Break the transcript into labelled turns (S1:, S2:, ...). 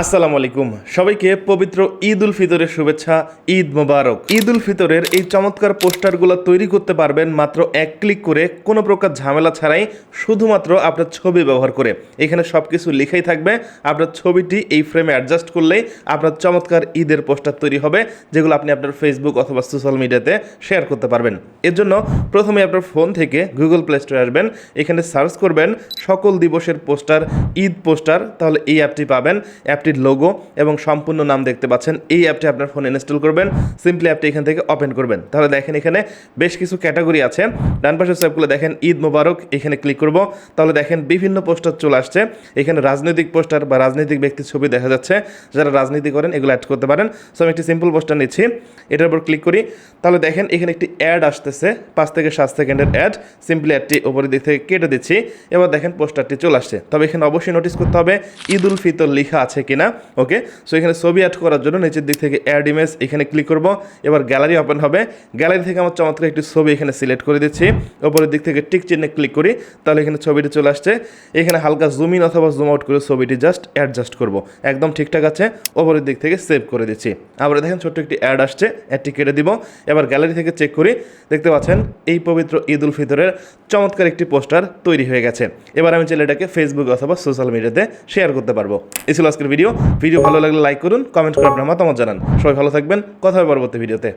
S1: আসসালামু আলাইকুম। সবাইকে পবিত্র ঈদ উল ফিতরের শুভেচ্ছা, ঈদ মোবারক। ঈদ উল ফিতরের এই চমৎকার পোস্টারগুলো তৈরি করতে পারবেন মাত্র এক ক্লিক করে কোনো প্রকার ঝামেলা ছাড়াই, শুধুমাত্র আপনার ছবি ব্যবহার করে। এখানে সব কিছু লেখাই থাকবে, আপনার ছবিটি এই ফ্রেমে অ্যাডজাস্ট করলেই আপনার চমৎকার ঈদের পোস্টার তৈরি হবে, যেগুলো আপনি আপনার ফেসবুক অথবা সোশ্যাল মিডিয়াতে শেয়ার করতে পারবেন। এর জন্য প্রথমে আপনার ফোন থেকে গুগল প্লে স্টোরে আসবেন, এখানে সার্চ করবেন সকল দিবসের পোস্টার, ঈদ পোস্টার, তাহলে এই অ্যাপটি পাবেন। অ্যাপটির লোগো এবং সম্পূর্ণ নাম দেখতে পাচ্ছেন। এই অ্যাপটি আপনার ফোনে ইনস্টল করবেন সিম্পলি অ্যাপটি এখান থেকে ওপেন করবেন। তাহলে দেখেন এখানে বেশ কিছু ক্যাটাগরি আছে। ডান পাশের সাইপগুলো দেখেন, ঈদ মোবারক, এখানে ক্লিক করব। তাহলে দেখেন বিভিন্ন পোস্টার চলে আসছে। এখানে রাজনৈতিক পোস্টার বা রাজনৈতিক ব্যক্তির ছবি দেখা যাচ্ছে। যারা রাজনীতি করেন, এগুলো অ্যাড করতে পারেন। সো আমি একটি সিম্পল পোস্টার নিচ্ছি। এটার উপর ক্লিক করি। তাহলে দেখেন এখানে একটি অ্যাড আসতেছে, পাঁচ থেকে সাত সেকেন্ডের অ্যাড সিম্পলি অ্যাডটি উপরের দিক থেকে কেটে দিচ্ছি। এবার দেখেন পোস্টারটি চলে আসছে। তবে এখানে অবশ্যই নোটিস করতে হবে ঈদ উল ফিতর লেখা আছে কিনা ওকে সো এখানে ছবি অ্যাড করার জন্য নিচের দিক থেকে অ্যাড ইমেজ এখানে ক্লিক করব। এবার গ্যালারি ওপেন হবে। গ্যালারি থেকে আমার চমৎকার একটি ছবি এখানে সিলেক্ট করে দিচ্ছি। ওপরের দিক থেকে টিক চিহ্নে ক্লিক করি, তাহলে এখানে ছবিটি চলে আসছে। এখানে হালকা জুম ইন অথবা জুম আউট করে ছবিটি জাস্ট অ্যাডজাস্ট করব। একদম ঠিকঠাক আছে। ওপরের দিক থেকে সেভ করে দিচ্ছি। আবার দেখেন ছোট্ট একটি অ্যাড আসছে অ্যাডটি কেটে দিব। এবার গ্যালারি থেকে চেক করি। দেখতে পাচ্ছেন, এই পবিত্র ঈদ উল ফিতরের চমৎকার একটি পোস্টার তৈরি হয়ে গেছে। এবার আমি চাইলে এটাকে ফেসবুক অথবা সোশ্যাল মিডিয়াতে শেয়ার করতে পারব। এই ছিল আজকের ভিডিও। ভিডিও ভালো লাগলে লাইক করুন কমেন্ট করে আপনার মতামত জানান। সবাই ভালো থাকবেন, কথা হবে পরবর্তী ভিডিওতে।